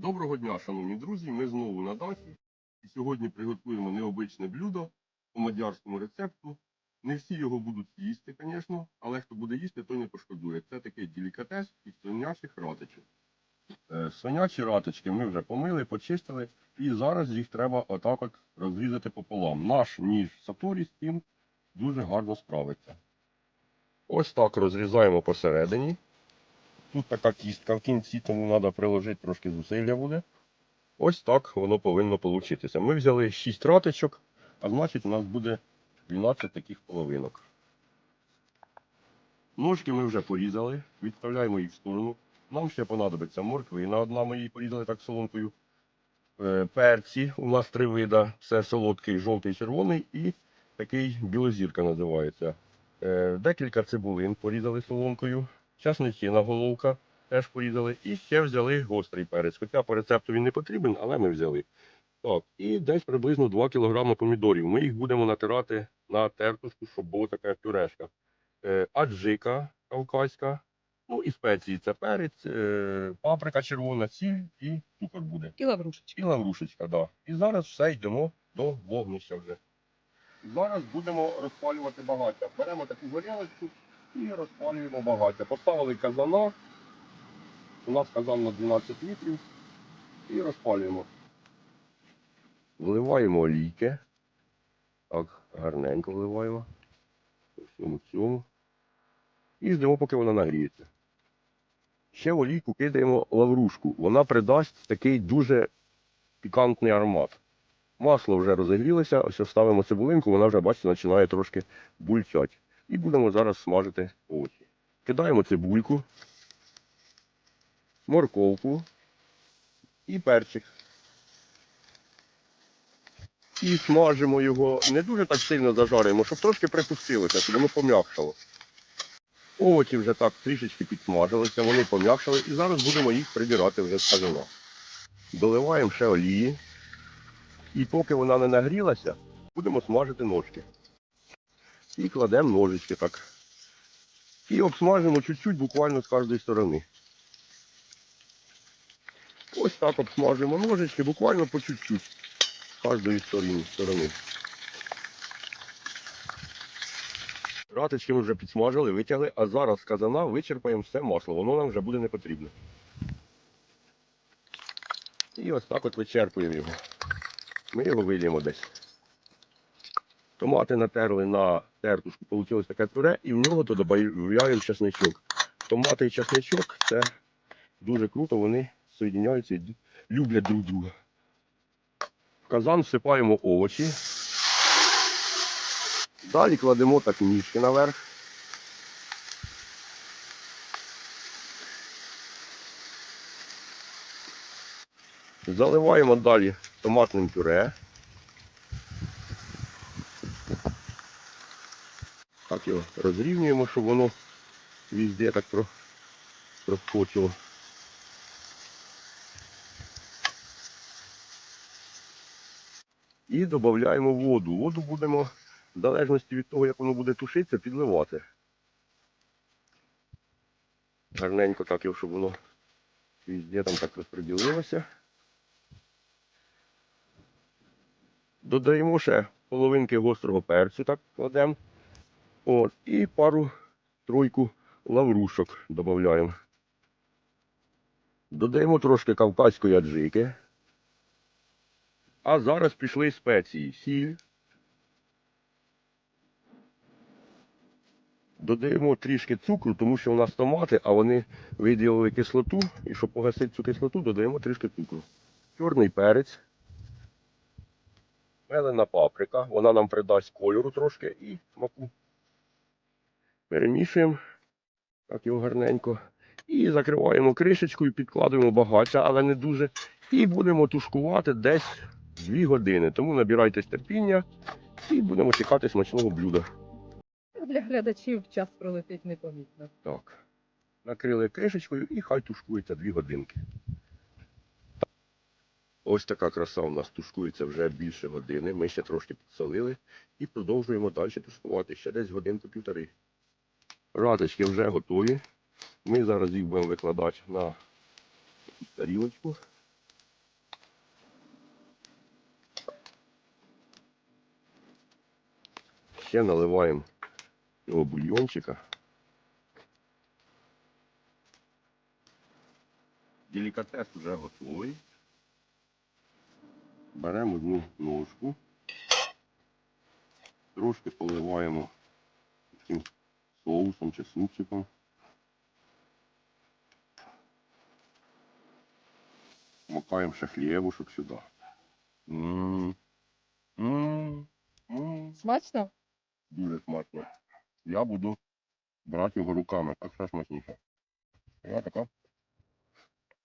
Доброго дня, шановні друзі! Ми знову на даті. І сьогодні приготуємо необичне блюдо по мадярському рецепту. Не всі його будуть їсти, звісно, але хто буде їсти, той не пошкодує. Це такий делікатес із свинячих ратичок. Е, Свинячі ратички ми вже помили, почистили, і зараз їх треба отак от розрізати пополам. Наш ніж Саторі з цим дуже гарно справиться. Ось так розрізаємо посередині. Тут така кістка в кінці, тому треба приложити трошки зусилля буде. Ось так воно повинно получитися. Ми взяли 6 ратичок, а значить у нас буде 12 таких половинок. Ножки ми вже порізали, відправляємо їх в сторону. Нам ще понадобиться морквина одна, ми її порізали так соломкою. Е, Перці у нас три вида. Це солодкий, жовтий, червоний і такий білозірка називається. Е, Декілька цибулин порізали соломкою. Часничина головка теж порізали. І ще взяли гострий перець. Хоча по рецепту він не потрібен, але ми взяли. Так, і десь приблизно 2 кг помідорів. Ми їх будемо натирати на тертушку, щоб була така пюрешка. Е, аджика кавказька, ну і спеції це перець, е, паприка червона, сіль і цукор буде. І лаврушечки. І лаврушечка, да. І зараз все йдемо до вогнища вже. Зараз будемо розпалювати багаття. Беремо таку горілочку і розпалюємо багаття. Поставили казана. У нас казан на 12 літрів. І розпалюємо. Вливаємо олійки. Так, гарненько вливаємо. По всьому цьому. І ждемо, поки вона нагріється. Ще в олійку кидаємо лаврушку. Вона придасть такий дуже пікантний аромат. Масло вже розігрілося, ось ставимо цибулинку, вона вже, бачите, починає трошки бульчати. І будемо зараз смажити овочі. Кидаємо цибульку, морковку і перчик. І смажимо його не дуже так сильно зажарюємо, щоб трошки припустилося, щоб воно пом'якшало. Овочі вже так трішечки підсмажилися, вони пом'якшали і зараз будемо їх прибирати вже з казана. Доливаємо ще олії. І поки вона не нагрілася, будемо смажити ножки. І кладемо ножички так. І обсмажимо чуть-чуть буквально з кожної сторони. Ось так обсмажимо ножички, буквально по чуть-чуть з кожної сторони. Ратички ми вже підсмажили, витягли, а зараз з казана вичерпаємо все масло, воно нам вже буде не потрібне. І ось так от вичерпуємо його. Ми його виліємо десь. Томати натерли на тертушку, вийшло таке пюре, і в нього додаємо чесничок. Томати і чесничок це дуже круто, вони соєдиняються і люблять друг друга. В казан всипаємо овочі. Далі кладемо так ніжки наверх. Заливаємо далі томатним пюре. Так його розрівнюємо, щоб воно везде так проскочило. І додаємо воду. Воду будемо, в залежності від того, як воно буде тушитися, підливати. Гарненько так щоб воно везде там так розподілилося. Додаємо ще половинки гострого перцю, так кладемо. От, і пару тройку лаврушок додаємо. Додаємо трошки кавказької аджики. А зараз пішли спеції. Сіль. Додаємо трішки цукру, тому що у нас томати, а вони виділили кислоту. І щоб погасити цю кислоту, додаємо трішки цукру. Чорний перець. Мелена паприка, вона нам придасть кольору трошки і смаку. Перемішуємо так його гарненько. І закриваємо кришечкою, підкладуємо багаття, але не дуже. І будемо тушкувати десь 2 години. Тому набирайтесь терпіння і будемо чекати смачного блюда. Для глядачів час пролетить непомітно. Так. Накрили кришечкою і хай тушкується 2 годинки. Ось така краса у нас тушкується вже більше години. Ми ще трошки підсолили і продовжуємо далі тушкувати ще десь годинку півтори. Раточки вже готові. Ми зараз їх будемо викладати на тарілочку. Ще наливаємо цього бульйончика. Делікатес вже готовий. Беремо одну ножку, трошки поливаємо соусом чи супчиком. Макаємо ще хлібушок сюди. М, м, м. Смачно? Дуже смачно. Я буду брати його руками, так все смачніше. Я така